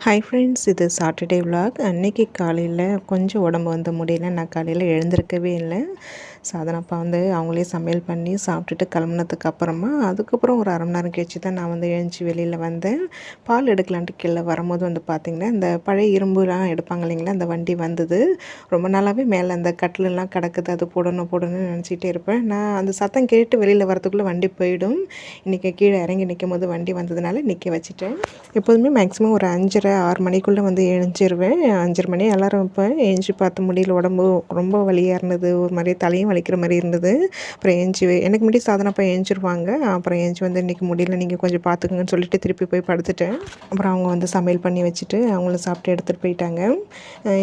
Hi friends இது Saturday vlog அன்னைக்கு காலையில் கொஞ்சம் உடம்பு வந்த முடியல. நான் காலையில் எழுந்திருக்கவே இல்லை. சாதனப்பா வந்து அவங்களே சமையல் பண்ணி சாப்பிட்டுட்டு கிளம்புனதுக்கு அப்புறமா அதுக்கப்புறம் ஒரு அரை மணி நேரம் கழிச்சு தான் நான் வந்து எழுந்துச்சி வெளியில் வந்தேன் பால் எடுக்கலான்ட்டு கீழே வரும்போது வந்து பார்த்திங்கன்னா இந்த பழைய இரும்புலாம் எடுப்பாங்க இல்லைங்களா அந்த வண்டி வந்தது. ரொம்ப நாளாகவே மேலே அந்த கட்டிலெலாம் கிடக்குது அது போடணும் போடணும்னு நினச்சிட்டே இருப்பேன். நான் அந்த சத்தம் கேட்டு வெளியில் வரத்துக்குள்ளே வண்டி போயிடும். இன்றைக்கி கீழே இறங்கி நிற்கும் போது வண்டி வந்ததுனால நிற்க வச்சுட்டேன். எப்போதுமே மேக்ஸிமம் ஒரு அஞ்சரை ஆறு மணிக்குள்ளே வந்து எழுஞ்சிருவேன் அஞ்சரை மணி அலாரம் வைப்பேன். எழுஞ்சி பார்த்த முடியல உடம்பு ரொம்ப வழியாக இருந்தது. ஒரு மாதிரி தலையும் வலிக்கிற மாதிரி இருந்தது. அப்புறம் ஏஞ்சி எனக்கு முன்னாடி சாதனை அப்போ ஏஞ்சிருவாங்க அப்புறம் ஏஞ்சி வந்து இன்றைக்கி முடியல நீங்கள் கொஞ்சம் பார்த்துக்குங்கன்னு சொல்லிட்டு திருப்பி போய் படுத்துட்டேன். அப்புறம் அவங்க வந்து சமையல் பண்ணி வச்சுட்டு அவங்களும் சாப்பிட்டு எடுத்துகிட்டு போயிட்டாங்க.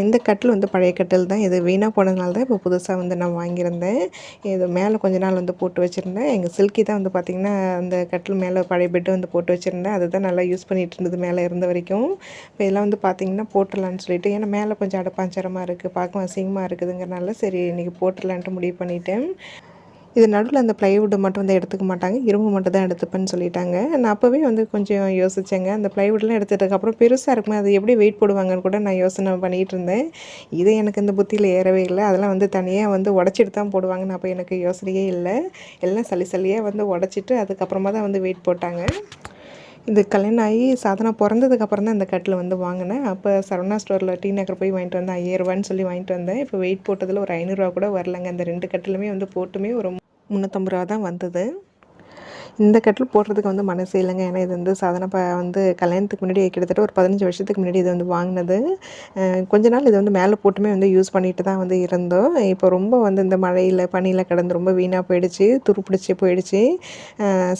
இந்த கட்டில் வந்து பழைய கட்டில் தான். இது வீணாக போனதுனால தான் இப்போ புதுசாக வந்து நான் வாங்கியிருந்தேன். இது மேலே கொஞ்ச நாள் வந்து போட்டு வச்சுருந்தேன். எங்கள் சில்கி தான் வந்து பார்த்திங்கன்னா அந்த கட்டில் மேலே பழைய பெட்டு வந்து போட்டு வச்சுருந்தேன். அதுதான் நல்லா யூஸ் பண்ணிகிட்டு இருந்தது மேலே இருந்த வரைக்கும். இப்போ இதெல்லாம் வந்து பார்த்திங்கன்னா போட்டுடலான்னு சொல்லிட்டு ஏன்னா மேலே கொஞ்சம் அடப்பாஞ்சரமாக இருக்குது பார்க்க அசிங்கமாக இருக்குதுங்கிறனால சரி இன்றைக்கி போட்டுடலான்ட்டு முடிவு பண்ணிட்டேன். இது நடுவில் அந்த ப்ளைவுட்டை மட்டும் வந்து எடுத்துக்க மாட்டாங்க. இரும்பு மட்டும் தான் எடுத்துப்பேன்னு சொல்லிட்டாங்க. நான் அப்போவே வந்து கொஞ்சம் யோசித்தேங்க அந்த ப்ளைவுட்லாம் எடுத்ததுக்கப்புறம் பெருசாக இருக்குமே அது எப்படி வெயிட் போடுவாங்கன்னு கூட நான் யோசனை பண்ணிகிட்டு இருந்தேன். இது எனக்கு இந்த புத்தியில் ஏறவே இல்லை. அதெல்லாம் வந்து தனியாக வந்து உடச்சிட்டு தான் போடுவாங்கன்னு அப்போ எனக்கு யோசனையே இல்லை. எல்லாம் சளி சளியாக வந்து உடச்சிட்டு அதுக்கப்புறமா தான் வந்து வெயிட் போட்டாங்க. இது கல்யாணம் ஆகி சாதனா பிறந்ததுக்கப்புறம் தான் இந்த கட்டில் வந்து வாங்கினேன். அப்போ சரவணா ஸ்டோரில் டீ நகர் போய் வாங்கிட்டு வந்தேன். ஐயாயிரரூபான்னு சொல்லி வாங்கிட்டு வந்தேன். இப்போ வெயிட் போட்டதில் ஒரு ஐநூறுரூவா கூட வரலங்க. அந்த ரெண்டு கட்டிலுமே வந்து போட்டுமே ஒரு முந்நூற்றம்பது ரூபா தான் வந்தது. இந்த கட்டில் போடுறதுக்கு வந்து மனசு இல்லைங்க. ஏன்னா இது வந்து சாதனை வந்து கல்யாணத்துக்கு முன்னாடி கிட்டத்தட்ட ஒரு பதினஞ்சு வருஷத்துக்கு முன்னாடி இது வந்து வாங்கினது. கொஞ்ச நாள் இது வந்து மேலே போட்டுமே வந்து யூஸ் பண்ணிட்டு தான் வந்து இருந்தோம். இப்போ ரொம்ப வந்து இந்த மழையில் பனியில் கிடந்து ரொம்ப வீணாக போயிடுச்சு துருப்பிடிச்சி போயிடுச்சு.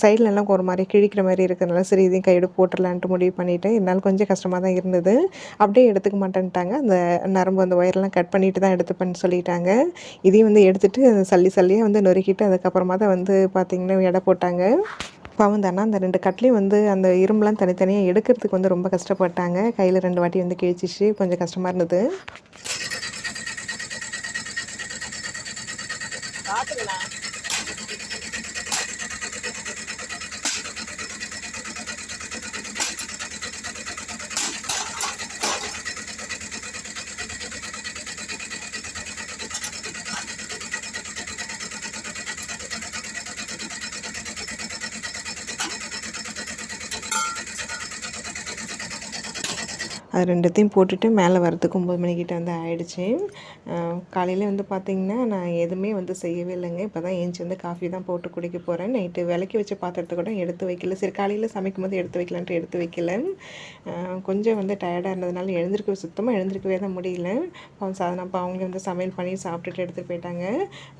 சைட்லலாம் ஒரு மாதிரி கிழிக்கிற மாதிரி இருக்கிறதுனால சரி இதையும் கையோடு போட்டுடலான்ட்டு முடிவு பண்ணிவிட்டேன் இருந்தாலும் கொஞ்சம் கஷ்டமாக தான் இருந்தது. அப்படியே எடுத்துக்க மாட்டேன்ட்டாங்க. அந்த நரம்பு அந்த ஒயர்லாம் கட் பண்ணிட்டு தான் எடுத்துப்பேன்னு சொல்லிட்டாங்க. இதையும் வந்து எடுத்துகிட்டு சல்லி சல்லியாக வந்து நொறுக்கிட்டு அதுக்கப்புறமா தான் வந்து பார்த்திங்கன்னா எடை போட்டாங்க. பாவம் தானே அந்த ரெண்டு கட்லையும் வந்து அந்த இரும்புலாம் தனித்தனியாக எடுக்கிறதுக்கு வந்து ரொம்ப கஷ்டப்பட்டாங்க. கையில் ரெண்டு வாட்டி வந்து கிழிச்சிச்சு. கொஞ்சம் கஷ்டமாக இருந்தது. அது ரெண்டுத்தையும் போட்டுட்டு மேலே வரத்துக்கு ஒம்பது மணிக்கிட்ட வந்து ஆயிடுச்சு. காலையில் வந்து பார்த்திங்கன்னா நான் எதுவுமே வந்து செய்யவே இல்லைங்க. இப்போ தான் ஏஞ்சி வந்து காஃபி தான் போட்டு குடிக்க போகிறேன் நைட்டு விளக்கி வச்ச பாத்திரத்தை கூட எடுத்து வைக்கல. சரி காலையில் சமைக்கும் போது எடுத்து வைக்கலான்ட்டு எடுத்து வைக்கல. கொஞ்சம் வந்து டயர்டாக இருந்ததுனால எழுந்திருக்க சுத்தமாக எழுந்திருக்கவே தான் முடியல. அவன் சாதனம் அப்போ அவங்களே வந்து சமையல் பண்ணி சாப்பிட்டுட்டு எடுத்துகிட்டு போயிட்டாங்க.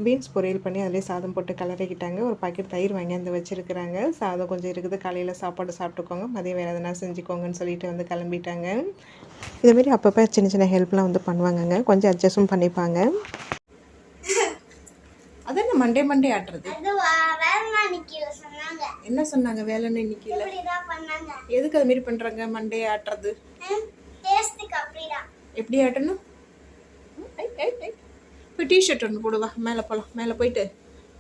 பீன்ஸ் பொரியல் பண்ணி அதிலே சாதம் போட்டு கலரிக்கிட்டாங்க ஒரு பாக்கெட் தயிர் வாங்கி வந்து வச்சுருக்குறாங்க. சாதம் கொஞ்சம் இருக்குது. காலையில் சாப்பாடு சாப்பிட்டுக்கோங்க. மதியம் வேறு எதனா செஞ்சுக்கோங்கன்னு சொல்லிட்டு வந்து கிளம்பிட்டாங்க. இதுமாரி அப்பப்போ சின்ன சின்ன ஹெல்ப்லாம் வந்து பண்ணுவாங்கங்க. கொஞ்சம் அட்ஜஸ்ட்டும் பண்ணிப்பாங்க. அதான் மண்டே மண்டே ஆட்டுறது? என்ன சொன்னாங்க வேலைன்னு இன்னைக்கு? எதுக்கு அது மாரி பண்றாங்க மண்டே ஆட்டுறது? எப்படி ஆட்டணும்? இப்போ டிஷர்ட் ஒன்று போடுவா மேலே போகலாம் மேலே போயிட்டு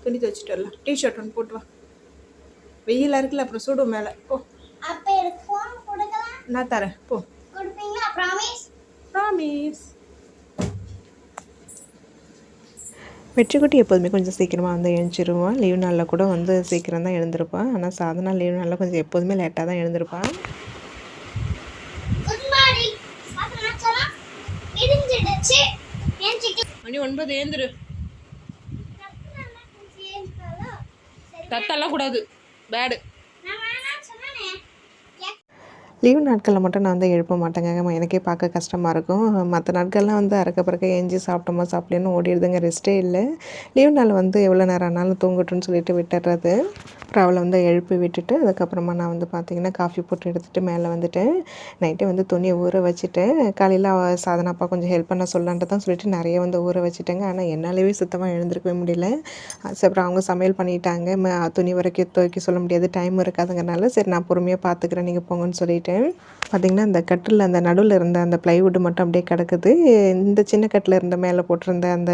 துணி துவச்சிட்டு வரலாம். டிஷர்ட் ஒன்று போட்டு வா. வெயிலாக இருக்குல்ல அப்புறம் சுடும் மேலே. போ. நான் தரேன். போ. ப்ராமிஸ் ப்ராமிஸ் வெற்றிக்குட்டி எப்போதுமே கொஞ்சம் சீக்கிரமாக வந்து எழுந்திருவான் லீவ் நாளில் கூட வந்து சீக்கிரம் தான் எழுந்திருப்பான் ஆனால் சாதனா லீவ் நாளில் கொஞ்சம் எப்போதுமே லேட்டாக தான் எழுந்திருப்பான் மணி ஒன்பது ஏந்திரு தத்தெல்லாம் கூடாது. பேடு லீவ் நாட்களில் மட்டும் நான் வந்து எழுப்ப மாட்டேங்க. எனக்கே பார்க்க கஷ்டமாக இருக்கும். மற்ற நாட்கள்லாம் வந்து அறக்க பறக்க ஏஞ்சி சாப்பிட்டோமா சாப்பிடலன்னு ஓடிடுதுங்க. ரெஸ்ட்டே இல்லை. லீவ் நாள் வந்து எவ்வளோ நேரம் ஆனாலும் தூங்கட்டும்னு சொல்லிட்டு விட்டுறது. அப்புறம் அவளை வந்து எழுப்பி விட்டுட்டு அதுக்கப்புறமா நான் வந்து பார்த்திங்கன்னா காஃபி போட்டு எடுத்துகிட்டு மேலே வந்துட்டேன். நைட்டே வந்து துணியை ஊற வச்சுட்டேன். காலையில் அவள் சாதனாப்பா கொஞ்சம் ஹெல்ப் பண்ண சொல்லான்ட்டு தான் சொல்லிட்டு நிறைய வந்து ஊற வச்சுட்டேங்க. ஆனால் என்னாலேயே சுத்தமாக எழுந்திருக்கவே முடியல. அப்புறம் அவங்க சமையல் பண்ணிட்டாங்க. துணி வரைக்கும் துவைக்க சொல்ல முடியாது. டைம் இருக்காதுங்கிறனால சரி நான் பொறுமையாக பார்த்துக்கிறேன். நீங்கள் போங்கன்னு சொல்லிட்டு போயிட்டேன் பார்த்திங்கன்னா அந்த கட்டில் அந்த நடுவில் இருந்த அந்த ப்ளைவுட் மட்டும் அப்படியே கிடக்குது. இந்த சின்ன கட்டில் இருந்த மேலே போட்டிருந்த அந்த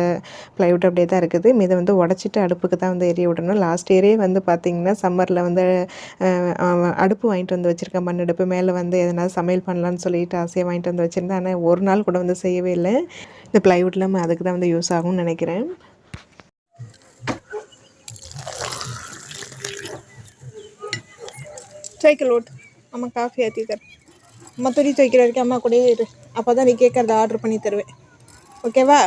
ப்ளைவுட் அப்படியே தான் இருக்குது. இதை வந்து உடச்சிட்டு அடுப்புக்கு தான் வந்து எரிய விடணும். லாஸ்ட் இயரே வந்து பார்த்திங்கன்னா சம்மரில் வந்து அடுப்பு வாங்கிட்டு வந்து வச்சுருக்கேன் மண் அடுப்பு மேலே வந்து எதனா சமையல் பண்ணலான்னு சொல்லிட்டு ஆசையாக வாங்கிட்டு வந்து வச்சுருந்தேன். ஆனால் ஒரு நாள் கூட வந்து செய்யவே இல்லை. இந்த ப்ளைவுட்லாம் அதுக்கு தான் வந்து யூஸ் ஆகும்னு நினைக்கிறேன். சைக்கிள் ஓட்டு அம்மா காஃபி ஆற்றி தரேன் அம்மா துணி துவைக்கிற வரைக்கும் அம்மா கூடயே இரு. அப்போ தான் நீ கேட்குறத ஆர்டர் பண்ணி தருவேன். ஓகேவா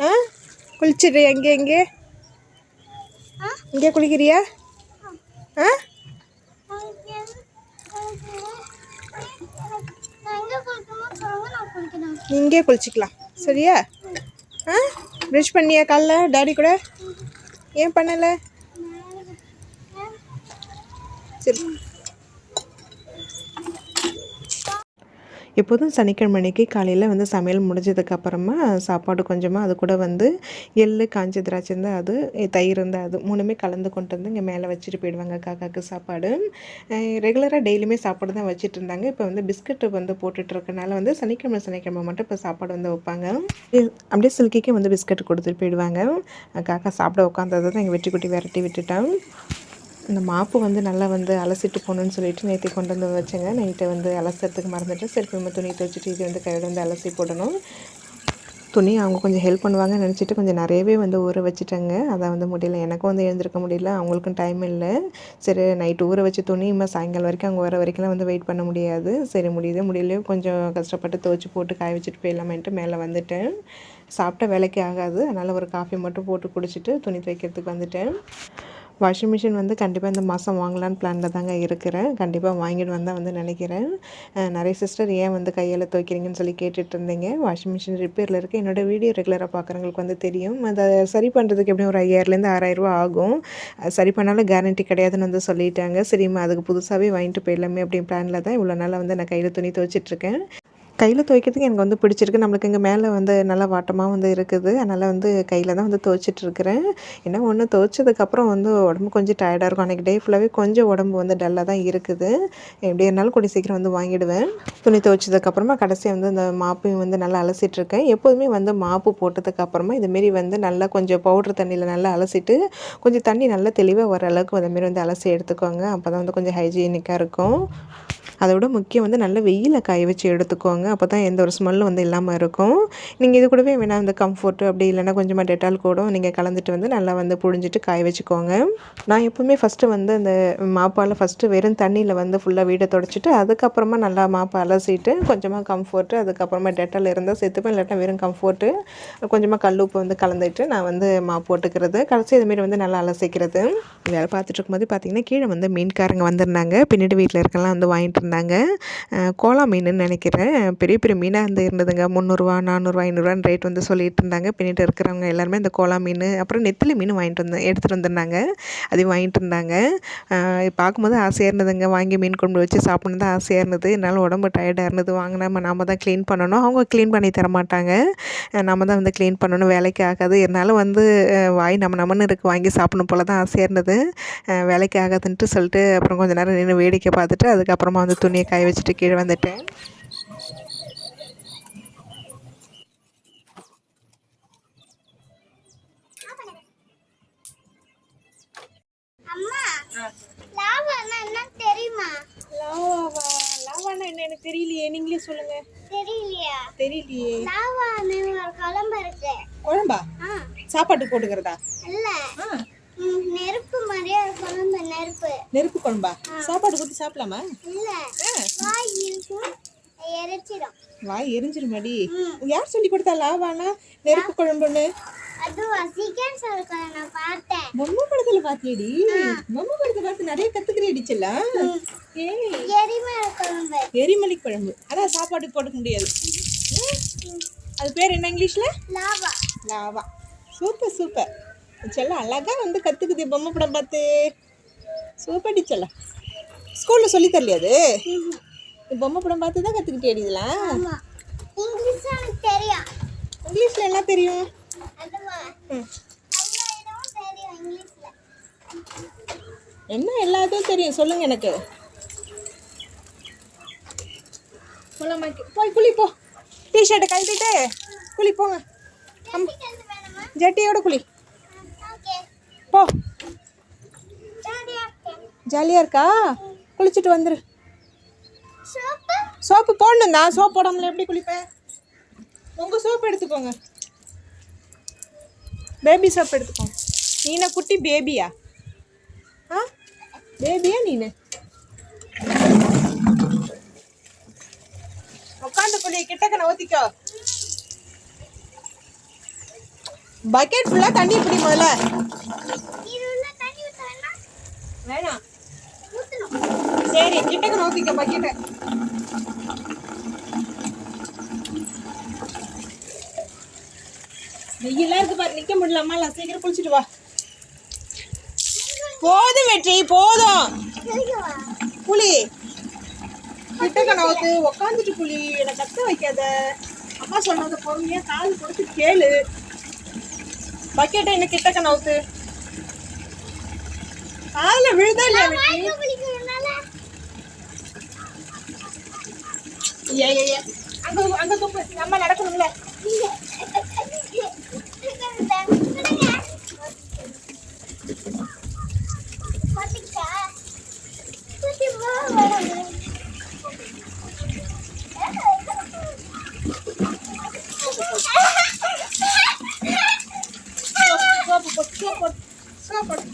ஆ? குளிச்சிடு. எங்கே எங்கே? இங்கே குளிக்கிறியா? ஆ? நீ இங்கே குளிச்சிக்கலாம். சரியா? ஆ? ப்ரஷ் பண்ணியா காலைல? டாடி கூட? ஏன் பண்ணலை? சரி. எப்போதும் சனிக்கிழமை அன்னைக்கு காலையில் வந்து சமையல் முடிஞ்சதுக்கப்புறமா சாப்பாடு கொஞ்சமாக அது கூட வந்து எள்ளு காஞ்ச திராட்சை இருந்தால் அது தயிர் இருந்தால் அது மூணுமே கலந்து கொண்டு வந்து இங்கே மேலே வச்சுட்டு போயிடுவாங்க காக்காக்கு சாப்பாடு. ரெகுலராக டெய்லியுமே சாப்பாடு தான் வச்சுட்டு இருந்தாங்க. இப்போ வந்து பிஸ்கட்டு வந்து போட்டுட்டு இருக்கனால வந்து சனிக்கிழமை சனிக்கிழமை மட்டும் இப்போ சாப்பாடு வந்து வைப்பாங்க. அப்படியே சில்கிக்கே வந்து பிஸ்கட் கொடுத்துட்டு போயிடுவாங்க. காக்கா சாப்பிட உட்காந்ததை தான் எங்கள் வெட்டி குட்டி விரட்டி விட்டுட்டேன் இந்த மாப்பு வந்து நல்லா வந்து அலசிட்டு போகணுன்னு சொல்லிட்டு நேற்று கொண்டு வந்து வச்சேங்க. நைட்டை வந்து அலசுறதுக்கு மறந்துட்டேன். சரி திரும்ப துணி துவைச்சிட்டு இது வந்து கையோட வந்து அலசி போடணும். துணி அவங்க கொஞ்சம் ஹெல்ப் பண்ணுவாங்கன்னு நினச்சிட்டு கொஞ்சம் நிறையவே வந்து ஊற வச்சுட்டேங்க. அதான் வந்து முடியல. எனக்கும் வந்து எழுந்திருக்க முடியல. அவங்களுக்கும் டைம் இல்லை. சரி நைட்டு ஊற வச்ச துணி இனிமேல் சாயங்காலம் வரைக்கும் அவங்க வர வரைக்கும்லாம் வந்து வெயிட் பண்ண முடியாது. சரி முடியுது. முடியலையோ கொஞ்சம் கஷ்டப்பட்டு துவச்சி போட்டு காய வச்சுட்டு போயிடலாமேன்ட்டு மேலே வந்துட்டேன். சாப்பிட்டா வேலைக்கு ஆகாது. அதனால் ஒரு காஃபி மட்டும் போட்டு குடிச்சிட்டு துணி துவைக்கிறதுக்கு வந்துட்டேன். வாஷிங் மிஷின் வந்து கண்டிப்பாக இந்த மாதம் வாங்கலான்னு பிளானில் தாங்க இருக்கிறேன். கண்டிப்பாக வாங்கிட்டு வந்தால் வந்து நினைக்கிறேன். நிறைய சிஸ்டர் ஏன் வந்து கையால் துவைக்கிறீங்கன்னு சொல்லி கேட்டுட்டு இருந்தீங்க. வாஷிங் மிஷின் ரிப்பேரில் இருக்குது என்னோடய வீடியோ ரெகுலராக பார்க்குறவங்களுக்கு வந்து தெரியும். அதை சரி பண்ணுறதுக்கு எப்படியும் ஒரு ஐயாயிரலேருந்து ஆறாயிரரூவா ஆகும். அது சரி பண்ணாலும் கேரண்டி கிடையாதுன்னு வந்து சொல்லிட்டாங்க. சரிம்மா அதுக்கு புதுசாகவே வாங்கிட்டு போயிடலாமே அப்படின்னு பிளானில் தான் இவ்வளோ நாளாக வந்து நான் கையில் துணி துவைச்சிட்ருக்கேன் கையில் துவைக்கிறதுக்கு எனக்கு வந்து பிடிச்சிருக்கு. நம்மளுக்கு இங்கே மேலே வந்து நல்லா வாட்டமாக வந்து இருக்குது. அதனால் வந்து கையில் தான் வந்து துவைச்சிட்டு ஏன்னா ஒன்று துவைச்சதுக்கப்புறம் வந்து உடம்பு கொஞ்சம் டயர்டாக இருக்கும். அன்றைக்கி டே ஃபுல்லாகவே கொஞ்சம் உடம்பு வந்து டல்லாக தான் இருக்குது. எப்படி இருந்தாலும் கூடிய சீக்கிரம் வந்து வாங்கிடுவேன். துணி துவைச்சதுக்கப்புறமா கடைசியாக வந்து இந்த மாப்பையும் வந்து நல்லா அலசிட்ருக்கேன். எப்போதுமே வந்து மாப்பு போட்டதுக்கப்புறமா இதுமாரி வந்து நல்லா கொஞ்சம் பவுட்ரு தண்ணியில் நல்லா அலசிட்டு கொஞ்சம் தண்ணி நல்லா தெளிவாக வர அளவுக்கு அதேமாரி வந்து அலசி எடுத்துக்கோங்க. அப்போ தான் வந்து கொஞ்சம் ஹைஜீனிக்காக இருக்கும். அதை விட முக்கியம் வந்து நல்ல வெயிலில் காய வச்சு எடுத்துக்கோங்க. அப்போ தான் எந்த ஒரு ஸ்மெல்லும் வந்து இல்லாமல் இருக்கும். நீங்கள் இது கூடவே வேணால் இந்த கம்ஃபர்ட்டு அப்படி இல்லைன்னா கொஞ்சமாக டெட்டால் கூட நீங்கள் கலந்துட்டு வந்து நல்லா வந்து புழிஞ்சிட்டு காய வச்சுக்கோங்க. நான் எப்போவுமே ஃபஸ்ட்டு வந்து அந்த மாப்பால் ஃபஸ்ட்டு வெறும் தண்ணியில் வந்து ஃபுல்லாக வீடை தொடச்சிட்டு அதுக்கப்புறமா நல்லா மாப்பை அலசிட்டு கொஞ்சமாக கம்ஃபர்ட்டு அதுக்கப்புறமா டெட்டால் இருந்தால் சேர்த்துப்பேன். இல்லாட்டா வெறும் கம்ஃபர்ட்டு கொஞ்சமாக கல் உப்பு வந்து கலந்துட்டு நான் வந்து மாப்பு போட்டுக்கிறது. கடைசி இதுமாரி வந்து நல்லா அலசிக்கிறது. வேலை பார்த்துட்டு இருக்கும்போது பார்த்தீங்கன்னா கீழே வந்து மீன்காரங்க வந்திருந்தாங்க. பின்னாடி வீட்டில் இருக்கலாம் வந்து வாங்கிட்டு இருந்தாங்க. கோலா மீனுன்னு நினைக்கிறேன். பெரிய பெரிய மீனாக இருந்து இருந்ததுங்க. முந்நூறுரூவா நானூறுரூவா ஐநூறுரூவான்னு ரேட் வந்து சொல்லிட்டு இருந்தாங்க. பின்னிட்டு இருக்கிறவங்க எல்லாருமே இந்த கோலா மீன் அப்புறம் நெத்திலி மீன் வாங்கிட்டு வந்து எடுத்துகிட்டு வந்திருந்தாங்க. அதையும் வாங்கிட்டு இருந்தாங்க. பார்க்கும்போது ஆசையாக இருந்ததுங்க. வாங்கி மீன் கொண்டு வச்சு சாப்பிட்ணும் தான் ஆசையாக இருந்தது. என்னால் உடம்பு டயர்டாக இருந்தது. வாங்கினா நாம் தான் க்ளீன் பண்ணணும். அவங்க க்ளீன் பண்ணி தர மாட்டாங்க. நம்ம தான் வந்து க்ளீன் பண்ணணும். வேலைக்கு ஆகாது. இருந்தாலும் வந்து வாய் நம்ம நம்மன்னு இருக்கு. வாங்கி சாப்பிடணும் போல தான் ஆசையாக இருந்தது. வேலைக்கு ஆகாதுன்ட்டு சொல்லிட்டு அப்புறம் கொஞ்ச நேரம் நின்று வேடிக்கை பார்த்துட்டு அதுக்கப்புறமா வந்து துணியை காய வச்சுட்டு கீழே வந்துட்டேன். எனக்கு தெரியலையே. நீங்களே சொல்லுங்க. தெரியலையா? தெரியலையே. லாவான்னு ஒரு குழம்பு இருக்கு. குழம்பா? சாப்பாட்டு போட்டுக்கிறதா? இல்ல. நெருப்பு மாதிரியே ஒரு குழம்பு நெருப்பு. நெருப்பு குழம்பா? சாப்பாடு ஊற்றி சாப்பிடலாமா? இல்ல. வாய் இருக்கும் எரிச்சிடும். வாய் எரிஞ்சிருமாடி? யார் சொல்லி கொடுத்தா லாவானா? நெருப்பு குழம்புன்னு? அதுவா சிக்கன் சொல்லுங்க நான் பார்த்தேன். பொம்மை படத்துல பாத்தியடி? பொம்மை படத்தை பார்த்து நிறைய கத்துக்கிறேடி செல்லம் எரிமலை குழம்பு. எரிமலை குழம்பு. அதான் சாப்பாட்டுக்கு போட்டுக்க முடியாது. அது பேர் என்ன இங்கிலீஷ்ல? லாவா. லாவா. Super super. செல்லம் அழகா வந்து கத்துக்குது பொம்மை படம் பார்த்து. சூப்பர் டி செல்லம். ஸ்கூல்ல சொல்லி தரலையா அது? நீ பொம்மை படம் பார்த்து தான் கத்துக்கிட்டே இதெல்லாம்? இங்கிலீஷ்ல என்ன தெரியும்? என்ன எல்லாத்தையும் தெரியும்? சொல்லுங்க எனக்கு. போய் குளி போ. டிஷர்ட்டை கழட்டிட்டு குளி போங்க. அம். கிளம்பி வேணுமா? ஜட்டியோட குளி. போ. ஜாலியாக இருக்கா? குளிச்சுட்டு வந்துரு. சோப்பு சோப்பு போடணும் தான் சோப்பு போடாமல எப்படி குளிப்பேன் உங்கள் சோப்பு எடுத்துக்கோங்க. பேபி சோப் எடுத்துக்கோங்க நீன குட்டி பேபியா? ஆ? பேபியா நீனு? உட்காந்து குளி கிட்டக்க நவத்திக்கோ பக்கெட் ஃபுல்லாக தண்ணி பிடி முதல்ல. வேணாம். சரி கிட்டக்க நோக்கிக்க பக்கெட்டை வெயிலா இருக்கு பாரு நிக்க முடியலாமா இல்லை சீக்கிரம் குளிச்சுட்டு வா. போதும் வெற்றி போதும். புளி கிட்டக்க நோக்கு உக்காந்துட்டு புளி என்னை கத்த வைக்காத. அம்மா சொன்னது பொறுமையா கால் கொடுத்து கேளு. பக்கெட்டை என்ன கிட்டக்க நோக்கு கால விழுதா இல்லையா. அங்க அங்க துப்பு நம்ம நடக்கணும்ல பாத்தீங்களா குட்டி போக சோப்பு போட்டு சோப்பு போட்டு சோப்பு போட்டு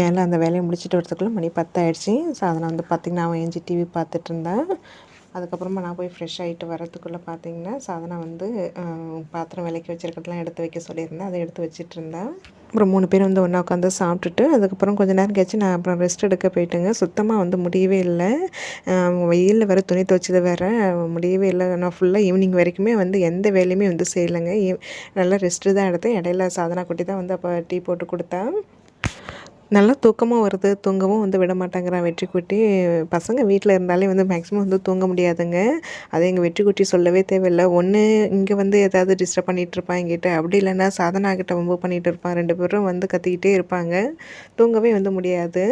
மேலே அந்த வேலையை முடிச்சுட்டு வரதுக்குள்ளே மணி பத்தாயிடுச்சு. சாதனம் வந்து பார்த்திங்கன்னா அவன் ஏஞ்சி டிவி பார்த்துட்டு இருந்தேன். அதுக்கப்புறமா நான் போய் ஃப்ரெஷ் ஆகிட்டு வரதுக்குள்ளே பார்த்தீங்கன்னா சாதனை வந்து பாத்திரம் விலைக்கு வச்சிருக்கிறதெல்லாம் எடுத்து வைக்க சொல்லியிருந்தேன். அதை எடுத்து வச்சுட்டு இருந்தேன். அப்புறம் மூணு பேர் வந்து ஒன்றா உட்காந்து சாப்பிட்டுட்டு அதுக்கப்புறம் கொஞ்ச நேரம் கழிச்சு நான் அப்புறம் ரெஸ்ட் எடுக்க போயிட்டுங்க. சுத்தமாக வந்து முடியவே இல்லை. வெயிலில் வேறு துணி துவைச்சது வேறு. முடியவே இல்லை. நான் ஃபுல்லாக ஈவினிங் வரைக்குமே வந்து எந்த வேலையுமே வந்து செய்யலைங்க. நல்லா ரெஸ்ட்டு தான் எடுத்தேன். இடையில சாதனா குட்டி தான் வந்து அப்போ டீ போட்டு கொடுத்தேன் நல்லா தூக்கமும் வருது. தூங்கவும் வந்து விட மாட்டேங்கிறான் வெற்றிக்குட்டி பசங்க வீட்டில் இருந்தாலே வந்து மேக்ஸிமம் வந்து தூங்க முடியாதுங்க. அது எங்கள் வெற்றி குட்டி சொல்லவே தேவையில்லை. ஒன்று இங்கே வந்து ஏதாவது டிஸ்டர்ப் பண்ணிகிட்டு இருப்பான் என்கிட்ட. அப்படி இல்லைன்னா சாதனாகிட்ட வம்பு பண்ணிகிட்டு இருப்பான். ரெண்டு பேரும் வந்து கத்திக்கிட்டே இருப்பாங்க. தூங்கவே வந்து முடியாது.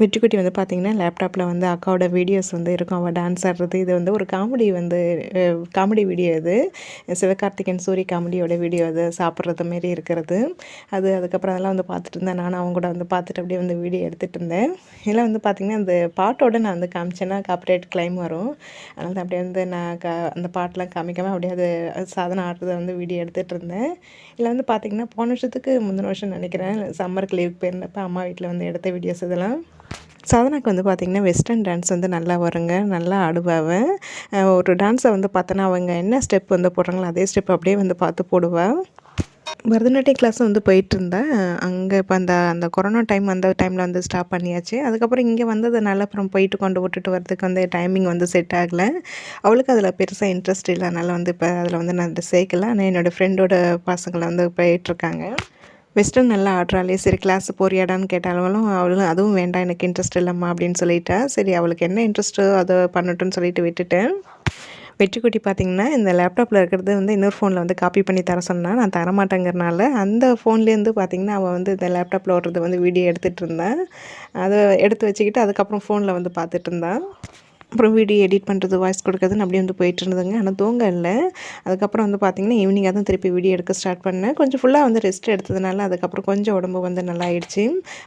வெற்றிக்குட்டி வந்து பார்த்திங்கன்னா லேப்டாப்பில் வந்து அக்காவோட வீடியோஸ் வந்து இருக்கும். அவள் டான்ஸ் ஆடுறது. இது வந்து ஒரு காமெடி வந்து காமெடி வீடியோ இது. சிவகார்த்திகேயன் சூரிய காமெடியோட வீடியோ அது சாப்பிட்றது மாரி இருக்கிறது. அது அதுக்கப்புறம் அதெல்லாம் வந்து பார்த்துட்டு இருந்தேன். நானும் அவங்க கூட வந்து பார்த்துட்டு அப்படியே வந்து வீடியோ எடுத்துகிட்டு இருந்தேன். இதெல்லாம் வந்து பார்த்திங்கன்னா அந்த பாட்டோட நான் வந்து காமிச்சேன்னா காப்பரேட் கிளைம் வரும். அதனால தான் அப்படியே வந்து நான் கா அந்த பாட்டெலாம் காமிக்காமல் அப்படியே அது சாதனை ஆடுறதை வந்து வீடியோ எடுத்துகிட்டு இருந்தேன். இதில் வந்து பார்த்திங்கன்னா போன வருஷத்துக்கு முந்தின வருஷம் நினைக்கிறேன். சம்மருக்கு லீவுக்கு போயிருந்தப்போ அம்மா வீட்டில் வந்து எடுத்த வீடியோஸ் இதெல்லாம். சாதனாக்கு வந்து பார்த்திங்கன்னா வெஸ்டர்ன் டான்ஸ் வந்து நல்லா வருங்க. நல்லா ஆடுவாவன் ஒரு டான்ஸை வந்து பார்த்தோன்னா அவங்க என்ன ஸ்டெப் வந்து போடுறாங்களோ அதே ஸ்டெப் அப்படியே வந்து பார்த்து போடுவாள் பரதநாட்டியம் கிளாஸ் வந்து போயிட்டு இருந்தேன் அங்கே இப்போ அந்த அந்த கொரோனா டைம் அந்த டைமில் வந்து ஸ்டாப் பண்ணியாச்சு. அதுக்கப்புறம் இங்கே வந்ததுனால அப்புறம் போயிட்டு கொண்டு விட்டுட்டு வரதுக்கு வந்து டைமிங் வந்து செட் ஆகலை. அவளுக்கு அதில் பெருசாக இன்ட்ரெஸ்ட் இல்லை. அதனால் வந்து இப்போ அதில் வந்து நான் சேர்க்கல. ஆனால் என்னோடய ஃப்ரெண்டோட பசங்களை வந்து போயிட்டுருக்காங்க. வெஸ்டர்ன் நல்லா ஆடுறாளே. சரி கிளாஸ் போறியாடான்னு கேட்டாலும் அவளும் அதுவும் வேண்டாம் எனக்கு இன்ட்ரெஸ்ட் இல்லைம்மா அப்படின்னு சொல்லிட்டா. சரி அவளுக்கு என்ன இன்ட்ரெஸ்ட்டோ அதை பண்ணட்டும்னு சொல்லிட்டு விட்டுட்டேன் வெற்றிக்குட்டி பார்த்தீங்கன்னா இந்த லேப்டாப்பில் இருக்கிறது வந்து இன்னொரு ஃபோனில் வந்து காப்பி பண்ணி தர சொன்னால் நான் தரமாட்டேங்கிறனால அந்த ஃபோன்லேருந்து பார்த்தீங்கன்னா அவள் வந்து இந்த லேப்டாப்பில் ஓடுறது வந்து வீடியோ எடுத்துகிட்டு இருந்தான் அதை எடுத்து வச்சுக்கிட்டு அதுக்கப்புறம் ஃபோனில் வந்து பார்த்துட்டு இருந்தான் அப்புறம் வீடியோ எடிட் பண்ணுறது வாய்ஸ் கொடுக்குறதுன்னு அப்படியே வந்து போயிட்டு இருந்ததுங்க. ஆனால் தூங்க இல்லை அதுக்கப்புறம் வந்து பார்த்திங்கன்னா ஈவினிங்காக தான் திருப்பி வீடியோ எடுக்க ஸ்டார்ட் பண்ணேன். கொஞ்சம் ஃபுல்லாக வந்து ரெஸ்ட் எடுத்ததுனால அதுக்கப்புறம் கொஞ்சம் உடம்பு வந்து நல்லா ஆயிடுச்சு.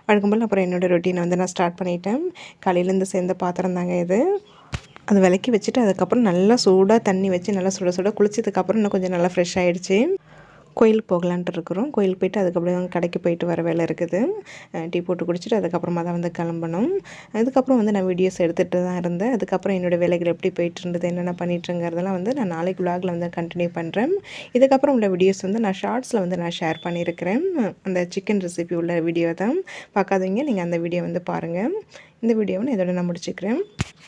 வழக்கம் போல் அப்புறம் என்னோடய ரொட்டீனை வந்து நான் ஸ்டார்ட் பண்ணிட்டேன். காலையிலேருந்து சேர்ந்த பாத்திரம் தாங்க இது. அது விளக்கி வச்சுட்டு அதுக்கப்புறம் நல்லா சூடாக தண்ணி வச்சு நல்லா சுட சுட குளிச்சதுக்கப்புறம் இன்னும் கொஞ்சம் நல்லா ஃப்ரெஷ் ஆகிடுச்சு கோயிலுக்கு போகலான்ட்டு இருக்கிறோம். கோயிலுக்கு போயிட்டு அதுக்கப்புறம் கடைக்கு போயிட்டு வர வேலை இருக்குது. டீ போட்டு குடிச்சிட்டு அதுக்கப்புறமா தான் வந்து கிளம்பணும். அதுக்கப்புறம் வந்து நான் வீடியோஸ் எடுத்துகிட்டு தான் இருந்தேன். அதுக்கப்புறம் என்னோடய வேலைகள் எப்படி போயிட்டு இருந்தது என்னென்ன பண்ணிட்டுருங்கிறதெல்லாம் வந்து நான் நாளைக்கு vlogல வந்து கண்டினியூ பண்ணுறேன் இதுக்கப்புறம் உள்ள வீடியோஸ் வந்து நான் ஷார்ட்ஸில் வந்து நான் ஷேர் பண்ணியிருக்கிறேன். அந்த சிக்கன் ரெசிபி உள்ள வீடியோ தான். பார்க்காதவங்க நீங்கள் அந்த வீடியோ வந்து பாருங்கள் இந்த வீடியோவை நான் இதோட நான் முடிச்சுக்கிறேன்.